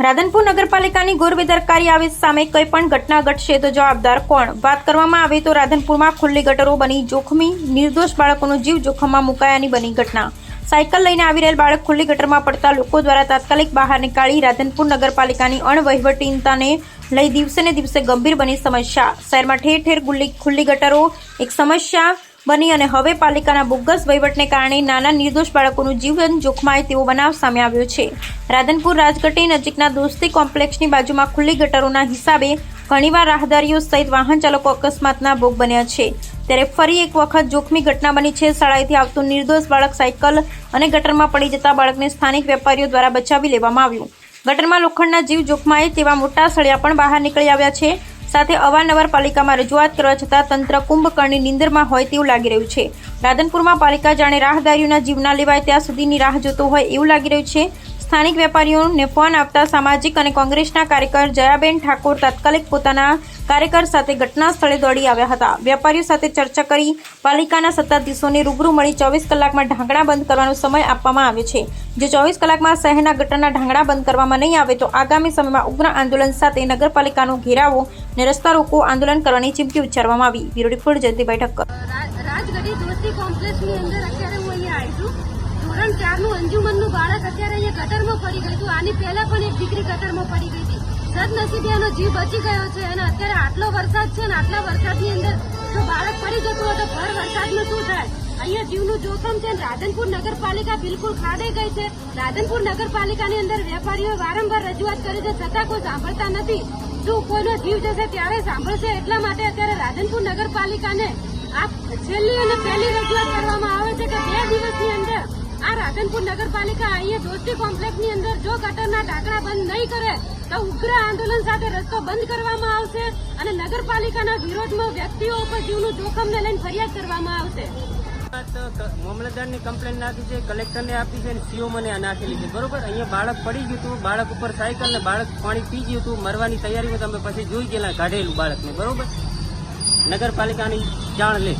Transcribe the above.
રાધનપુર નગરપાલિકાની ગોરબેદરકારી આવી સામે કંઈ પણ ઘટના ઘટશે તો જવાબદાર કોણ? વાત કરવામાં આવે તો રાધનપુરમાં ખુલ્લી ગટરો બની જોખમી, નિર્દોષ બાળકોનો જીવ જોખમમાં મુકાયાની બની ઘટના. સાયકલ લઈને આવી રહેલ બાળક ખુલ્લી ગટરમાં પડતા લોકો દ્વારા તાત્કાલિક બહાર નીકાળી રાધનપુર નગરપાલિકાની અણવહીવટીનતાને લઈ દિવસે ને દિવસે ગંભીર બની સમસ્યા. શહેરમાં ઠેર ઠેર ગુલ્લી- ખુલ્લી ગટરો, એક સમસ્યા બની અને હવે પાલિકાના બોગસ વહીવટને કારણે નાના નિર્દોષ બાળકોનું જીવન જોખમાય તેવો બનાવ સામે આવ્યો છે. રાધનપુર રાજગઢી નજીકના દોસ્તી કોમ્પ્લેક્ષની બાજુમાં ખુલ્લી ગટરોના હિસાબે ઘણીવાર રાહદારીઓ સહિત વાહન ચાલકો અકસ્માતના ભોગ બન્યા છે. ત્યારે ફરી એક વખત જોખમી ઘટના બની છે. શાળાએથી આવતું નિર્દોષ બાળક સાયકલ અને ગટરમાં પડી જતા બાળકને સ્થાનિક વેપારીઓ દ્વારા બચાવી લેવામાં આવ્યું. ગટરમાં લોખંડના જીવ જોખમાય તેવા મોટા સળિયા પણ બહાર નીકળી આવ્યા છે. સાથે અવારનવાર પાલિકામાં રજૂઆત કરવા છતાં તંત્ર કુંભકર્ણની નીંદરમાં હોય તેવું લાગી રહ્યું છે. રાધનપુરમાં પાલિકા જાણે રાહદારીઓના જીવના લેવાય ત્યાં સુધીની રાહ જોતો હોય એવું લાગી રહ્યું છે. સ્થાનિક વેપારીઓને ફોન આપતા સામાજિક અને કોંગ્રેસના કાર્યકર જયાબેન ઠાકોર તાત્કાલિક પોતાના કાર્યકર સાથે ઘટના સ્થળે દોડી આવ્યા હતા. વેપારીઓ સાથે ચર્ચા કરી પાલિકાના સત્તાધીશોને રૂબરૂ મળી ચોવીસ કલાકમાં ઢાંકણા બંધ કરવાનો સમય આપવામાં આવે છે. જો ચોવીસ કલાકમાં શહેરના ગટરના ઢાંગણા બંધ કરવામાં નહીં આવે તો આગામી સમયમાં ઉગ્ર આંદોલન સાથે નગરપાલિકાનો ઘેરાવો અને રસ્તા રોકો આંદોલન કરવાની ચીમકી ઉચ્ચારવામાં આવી. Bureau report Jayantibhai Thakkar. રાજગઢી દોસ્તી અંદર અત્યારે હું અહીંયા આવી છું. ચારનું અંજુમનનું બાળક અત્યારે અહીંયા ગટરમાં પડી ગયું હતું. આની પહેલા પણ એક દીકરી ગટરમાં પડી ગઈ હતી. સદનસીબે એનો જીવ બચી ગયો છે અને અત્યારે આટલો વરસાદ છે ને આટલા વરસાદની અંદર જો બાળક પડી જતું હોય તો ભર વરસાદમાં શું થાય? અહીંયા જીવનું જોખમ છે અને રાધનપુર નગરપાલિકા બિલકુલ ખાડે ગઈ છે. રાધનપુર નગરપાલિકાની અંદર વેપારીઓ વારંવાર રજૂઆત કરી છે, છતાં કોઈ સાંભળતા નથી. શું કોઈનો જીવ જશે ત્યારે સાંભળશે? એટલા માટે અત્યારે રાધનપુર નગરપાલિકાને આ છેલ્લી અને પહેલી રજૂઆત કરવામાં આવે છે કે બે દિવસની અંદર આ રાધનપુર નગરપાલિકા અહીંયા દોસ્તી કોમ્પ્લેક્સની અંદર જો ગટરના ઢાંકણા બંધ નહીં કરે, તો ઉગ્ર આંદોલન સાથે રસ્તો બંધ કરવામાં આવશે અને નગરપાલિકાના વિરોધમાં વ્યક્તિઓ ઉપર જીવનું જોખમને લઈને ફરિયાદ કરવામાં આવશે. મામલતદારની કમ્પ્લેન નાખી છે, કલેક્ટરને આપી છે સીઓ મને નાખેલી છે. બરોબર? અહીંયા બાળક પડી ગયું હતું, બાળક ઉપર સાયકલ ને બાળક પાણી પી ગયું હતું, મરવાની તૈયારીમાં તમે પછી જોઈ ગયેલા કાઢેલું બાળકને. બરોબર? નગરપાલિકાની જાણ લે.